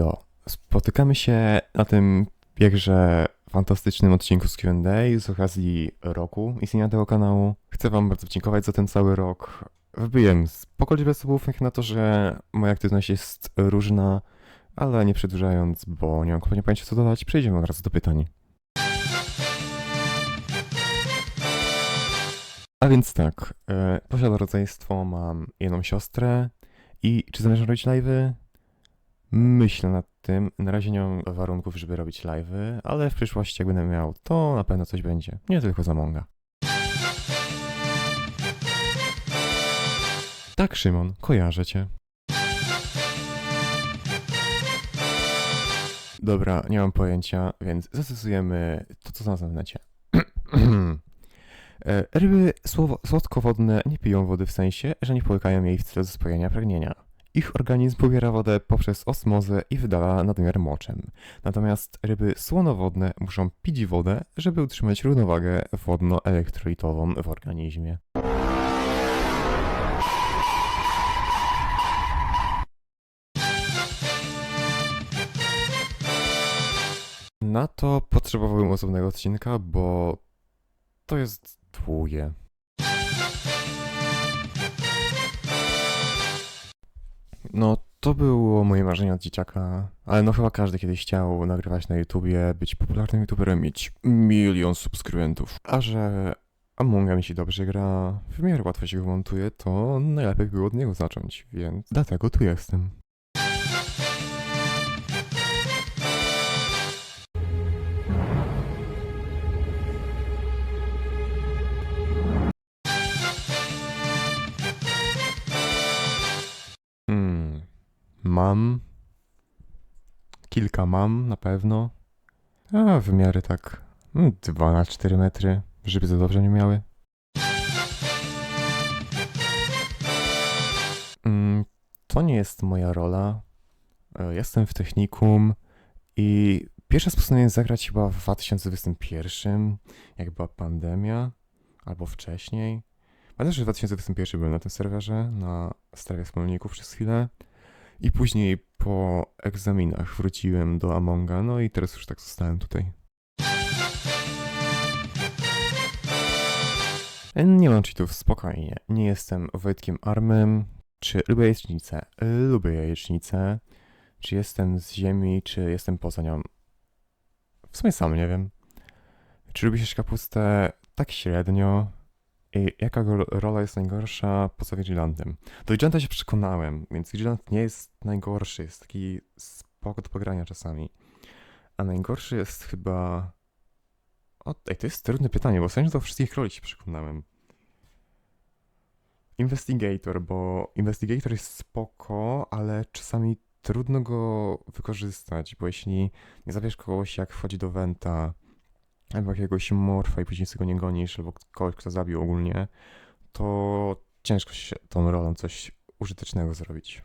Hejo, spotykamy się na tym jakże fantastycznym odcinku z Q&A z okazji roku istnienia tego kanału. Chcę wam bardzo podziękować za ten cały rok. Wbiłem spoko liczbę subów, jak na to, że moja aktywność jest różna, ale nie przedłużając, bo nie mam kompletnie pojęcia co dodać, przejdziemy od razu do pytań. A więc tak, e, posiadam rodzeństwo, mam jedną siostrę i czy zamierzam robić live'y? Myślę nad tym. Na razie nie mam warunków, żeby robić live'y, ale w przyszłości jak będę miał, to na pewno coś będzie. Nie tylko za Monga. Tak, Szymon, kojarzę cię. Dobra, nie mam pojęcia, więc zastosujemy to, co znalazłem w necie. E, Ryby słodkowodne nie piją wody w sensie, że nie połykają jej w celu zaspokojenia pragnienia. Ich organizm pobiera wodę poprzez osmozę i wydala nadmiar moczem. Natomiast ryby słonowodne muszą pić wodę, żeby utrzymać równowagę wodno-elektrolitową w organizmie. Na to potrzebowałem osobnego odcinka, bo to jest długie. No, to było moje marzenie od dzieciaka, ale no chyba każdy kiedyś chciał nagrywać na YouTubie, być popularnym YouTuberem, mieć milion subskrybentów. A że Among mi się dobrze gra, w miarę łatwo się go montuje, to najlepiej było od niego zacząć, więc dlatego tu jestem. Mam. Kilka mam na pewno. A wymiary tak. 2 na 4 metry, żeby za dobrze nie miały. Mm, to nie jest moja rola. E, Jestem w technikum i pierwszy raz postanowiłem zagrać chyba w 2021, jak była pandemia, albo wcześniej. Pamiętam, że w 2021 byłem na tym serwerze, na strefie wspólników przez chwilę. I później po egzaminach wróciłem do Amonga, no i teraz już tak zostałem tutaj. Nie mam cheatów, spokojnie. Nie jestem Wojtkiem Armem. Czy lubię jajecznicę? Lubię jajecznicę. Czy jestem z ziemi, czy jestem poza nią? W sumie sam nie wiem. Czy lubię się kapustę? Tak średnio. I jaka rola jest najgorsza poza Vigilantem? Do Vigilanta się przekonałem, więc Vigilant nie jest najgorszy, jest taki spoko do pogrania czasami. A najgorszy jest chyba... O, ej, to jest trudne pytanie, bo w sensie do wszystkich roli się przekonałem. Investigator, bo Investigator jest spoko, ale czasami trudno go wykorzystać, bo jeśli nie zabierz kogoś jak wchodzi do Venta, albo jakiegoś morfa i później sobie go nie gonisz, albo kogoś, kto zabił ogólnie, to ciężko się tą rolą coś użytecznego zrobić.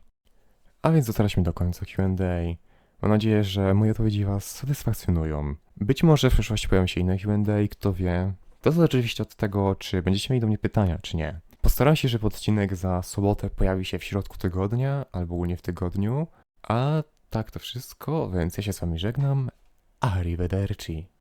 A więc dotarliśmy do końca Q&A. Mam nadzieję, że moje odpowiedzi Was satysfakcjonują. Być może w przyszłości pojawią się inne Q&A, kto wie. To zależy oczywiście od tego, czy będziecie mieli do mnie pytania, czy nie. Postaram się, żeby odcinek za sobotę pojawi się w środku tygodnia, albo ogólnie w tygodniu. A tak to wszystko, więc ja się z Wami żegnam. Arrivederci.